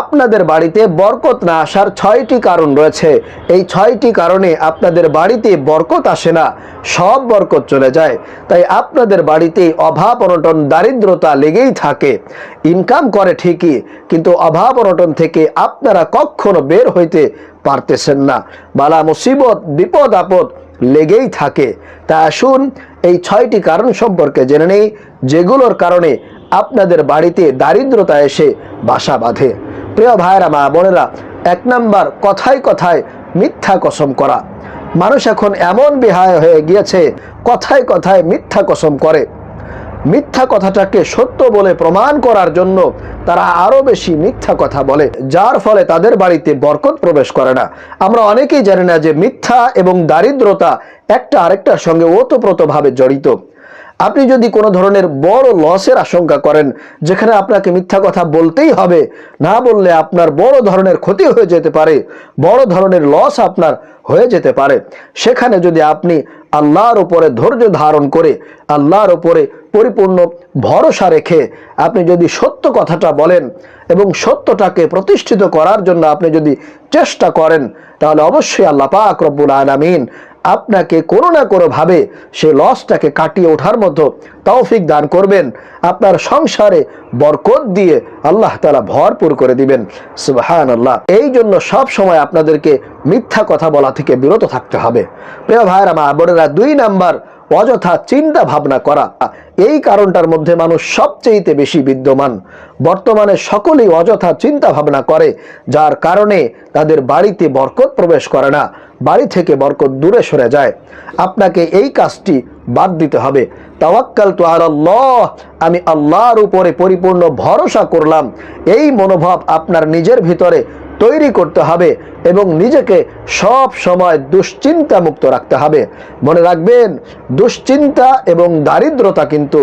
আপনাদের বাড়িতে বরকত না আসার ছয়টি কারণ রয়েছে। এই ছয়টি কারণে আপনাদের বাড়িতে বরকত আসে না, সব বরকত চলে যায়। তাই আপনাদের বাড়িতে অভাব অনটন, দারিদ্রতা লেগেই থাকে। ইনকাম করে ঠিকই, কিন্তু অভাব অনটন থেকে আপনারা কখনো বের হইতে পারতেছেন না। বালা মুসিবত, বিপদ আপদ লেগেই থাকে। তা আসুন, এই ছয়টি কারণ সম্পর্কে জেনে নেই, যেগুলোর কারণে আপনাদের বাড়িতে দারিদ্রতা এসে বাসা বাঁধে। প্রিয় ভাইয়েরা, মা বোনেরা, এক নাম্বার কথায় কথায় মিথ্যা কসম করা। মানুষ এখন এমন বেহায় হয়ে গিয়েছে, কথায় কথায় মিথ্যা কসম করে। মিথ্যা কথাটাকে সত্য বলে প্রমাণ করার জন্য তারা আরও বেশি মিথ্যা কথা বলে, যার ফলে তাদের বাড়িতে বরকত প্রবেশ করে না। আমরা অনেকেই জানি না যে মিথ্যা এবং দারিদ্রতা একটা আরেকটার সঙ্গে ওতপ্রোতভাবে জড়িত। আপনি যদি কোনো ধরনের বড় লসের আশঙ্কা করেন, যেখানে আপনাকে মিথ্যা কথা বলতেই হবে, না বললে আপনার বড় ধরনের ক্ষতি হয়ে যেতে পারে, বড় ধরনের লস আপনার হয়ে যেতে পারে। সেখানে যদি আপনি আল্লাহর ওপরে ধৈর্য ধারণ করে, আল্লাহর ওপরে পরিপূর্ণ ভরসা রেখে আপনি যদি সত্য কথাটা বলেন এবং সত্যটাকে প্রতিষ্ঠিত করার জন্য আপনি যদি চেষ্টা করেন, তাহলে অবশ্যই আল্লাহ পাক রব্বুল আলামিন আপনাকে কোনো না কোনোভাবে সে লসটাকে কাটিয়ে ওঠার মতো তৌফিক দান করবেন। আপনার সংসারে বরকত দিয়ে আল্লাহ তালা ভরপুর করে দিবেন। সুবাহান আল্লাহ এই জন্য সব সময় আপনাদেরকে মিথ্যা কথা বলা থেকে বিরত থাকতে হবে। প্রিয় ভাইয়েরা, মা বোনেরা, দুই নাম্বার অযথা চিন্তা ভাবনা করা। এই কারণটার মধ্যে মানুষ সবচেয়েতে বেশি বিদ্যমান। বর্তমানে সকলেই অযথা চিন্তা ভাবনা করে, যার কারণে তাদের বাড়িতে বরকত প্রবেশ করে না, বাড়ি থেকে বরকত দূরে সরে যায়। আপনাকে এই কাজটি বাদ দিতে হবে। তাওয়াক্কাল তো আল্লাহ আমি আল্লাহর উপরে পরিপূর্ণ ভরসা করলাম। এই মনোভাব আপনার নিজের ভিতরে তৈরি করতে হবে এবং নিজেকে সব সময় দুশ্চিন্তা মুক্ত রাখতে হবে। মনে রাখবেন, দুশ্চিন্তা এবং দারিদ্রতা কিন্তু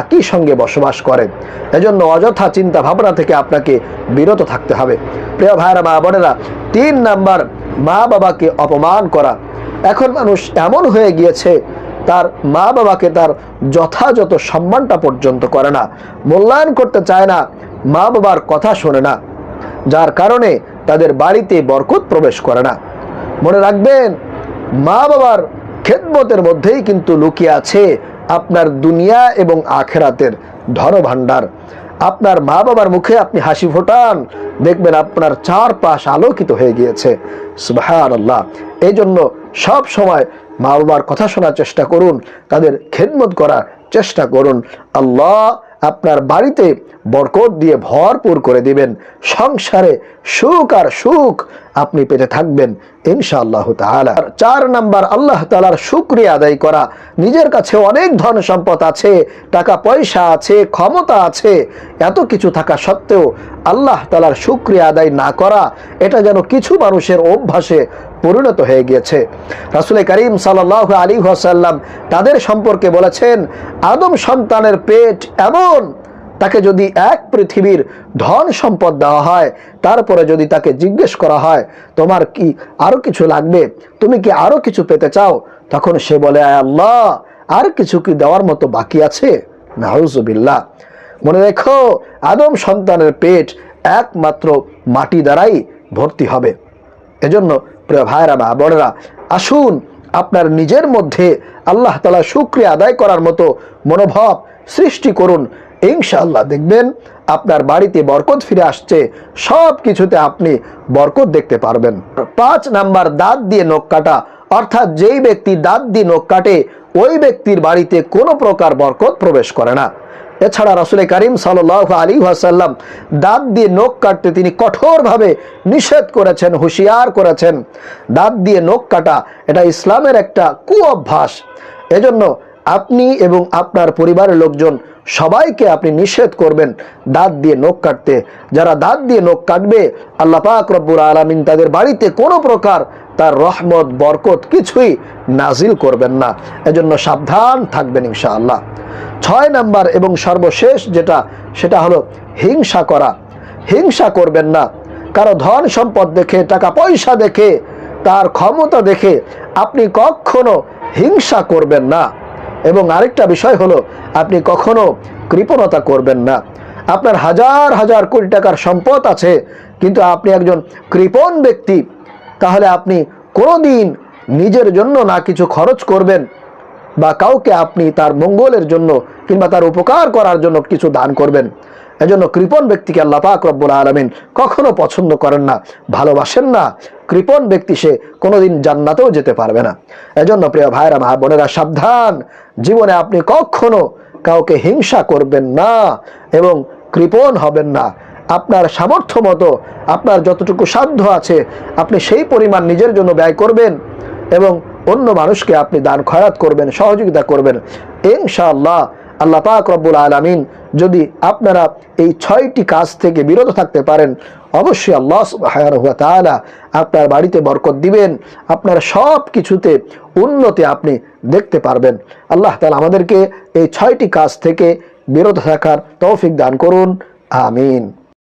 একই সঙ্গে বসবাস করে। এজন্য অযথা চিন্তা ভাবনা থেকে আপনাকে বিরত থাকতে হবে। প্রিয় ভাইরা মা বোনেরা, তিন নাম্বার মা বাবাকে অপমান করা। এখন মানুষ এমন হয়ে গিয়েছে, তার মা বাবাকে তার যথাযথ সম্মানটা পর্যন্ত করে না। মূল্যায়ন করতে চায় না মা বাবার কথা শোনে না। যার কারণে তাদের বাড়িতে বরকত প্রবেশ করে না। মনে রাখবেন, মা বাবার খেদমতের মধ্যেই কিন্তু লুকিয়ে আছে আপনার দুনিয়া এবং আখেরাতের ধনভাণ্ডার। আপনার মা বাবার মুখে আপনি হাসি ফোটান, দেখবেন আপনার চারপাশ আলোকিত হয়ে গিয়েছে। আল্লাহ এই জন্য সব সময় মা বাবার কথা শোনার চেষ্টা করুন, তাদের খেদমত করার চেষ্টা করুন। আল্লাহ আপনার বাড়িতে বরকত দিয়ে ভরপুর করে দিবেন। সংসারে সুখ আর সুখ আপনি পেতে থাকবেন ইনশাআল্লাহ আর চার নাম্বার, আল্লাহ তালার শুকরিয়া আদায় করা। নিজের কাছে অনেক ধন সম্পদ আছে, টাকা পয়সা আছে, ক্ষমতা আছে, এত কিছু থাকা সত্ত্বেও আল্লাহ তালার শুকরিয়া আদায় না করা, এটা যেন কিছু মানুষের অভ্যাসে পরিণত হয়ে গিয়েছে। রাসুল করিম সাল্লাহ আলী ওয়াসাল্লাম তাদের সম্পর্কে বলেছেন, আদম সন্তানের পেট এমন, তাকে যদি এক পৃথিবীর ধন সম্পদ দেওয়া হয়, তারপরে যদি তাকে জিজ্ঞেস করা হয়, তোমার কি আরও কিছু লাগবে? তুমি কি আরও কিছু পেতে চাও? তখন সে বলে, আয় আল্লাহ, আর কিছু কি দেওয়ার মতো বাকি আছে? নাহুজুবিল্লাহ মনে রেখো, আদম সন্তানের পেট একমাত্র মাটি দ্বারাই ভর্তি হবে। এজন্য প্রিয় ভাইরা বা বড়রা আসুন আপনার নিজের মধ্যে আল্লাহ তালা শুক্রিয়া আদায় করার মতো মনোভাব সৃষ্টি করুন। ইনশাআল্লাহ দেখবেন আপনার বাড়িতে বরকত ফিরে আসছে, সব কিছুতে আপনি বরকত দেখতে পারবেন। পাঁচ নাম্বার, দাঁত দিয়ে নখ কাটা। অর্থাৎ যেই ব্যক্তি দাঁত দিয়ে নখ কাটে, ওই ব্যক্তির বাড়িতে কোনো প্রকার বরকত প্রবেশ করে না। এছাড়া রাসুল করিম সাল আলী ওয়াসাল্লাম দাঁত দিয়ে নখ কাটতে তিনি কঠোরভাবে নিষেধ করেছেন, হুঁশিয়ার করেছেন। দাঁত দিয়ে নখ কাটা, এটা ইসলামের একটা কু অভ্যাস এজন্য আপনি এবং আপনার পরিবারের লোকজন সবাইকে আপনি নিষেধ করবেন দাঁত দিয়ে নখ কাটতে। যারা দাঁত দিয়ে নখ কাটবে, আল্লাহ পাক রব্বুর আলমিন তাদের বাড়িতে কোনো প্রকার তার রহমত, বরকত কিছুই নাজিল করবেন না। এজন্য সাবধান থাকবেন ইনশাআল্লাহ। ছয় নাম্বার এবং সর্বশেষ যেটা, সেটা হলো হিংসা করা। হিংসা করবেন না। কারও ধন সম্পদ দেখে, টাকা পয়সা দেখে, তার ক্ষমতা দেখে আপনি কখনো হিংসা করবেন না। এবং আরেকটা বিষয় হলো, আপনি কখনো কৃপণতা করবেন না। আপনার হাজার হাজার কোটি টাকার সম্পদ আছে, কিন্তু আপনি একজন কৃপণ ব্যক্তি, তাহলে আপনি কোনোদিন নিজের জন্য না কিছু খরচ করবেন বা কাউকে আপনি তার মঙ্গলের জন্য কিংবা তার উপকার করার জন্য কিছু দান করবেন। এজন্য কৃপণ ব্যক্তিকে আল্লাহ পাক রব্বুল আলমিন কখনো পছন্দ করেন না, ভালোবাসেন না কৃপণ ব্যক্তি সে কোনোদিন জান্নাতেও যেতে পারবে না। এজন্য প্রিয় ভাইরা মা বোনেরা, সাবধান। জীবনে আপনি কখনো কাউকে হিংসা করবেন না এবং কৃপণ হবেন না। আপনার সামর্থ্য মতো, আপনার যতটুকু সাধ্য আছে, আপনি সেই পরিমাণ নিজের জন্য ব্যয় করবেন এবং অন্য মানুষকে আপনি দান খয়াত করবেন, সহযোগিতা করবেন। ইনশাআল্লাহ আল্লাহ পাক রব্বুল আলমিন যদি আপনারা এই ছয়টি কাজ থেকে বিরত থাকতে পারেন, অবশ্যই আল্লাহ সুবহানাহু ওয়া তাআলা আপনার বাড়িতে বরকত দিবেন, আপনার সব কিছুতে উন্নতি আপনি দেখতে পারবেন। আল্লাহ তাআলা আমাদেরকে এই ছয়টি কাজ থেকে বিরত থাকার তৌফিক দান করুন, আমিন।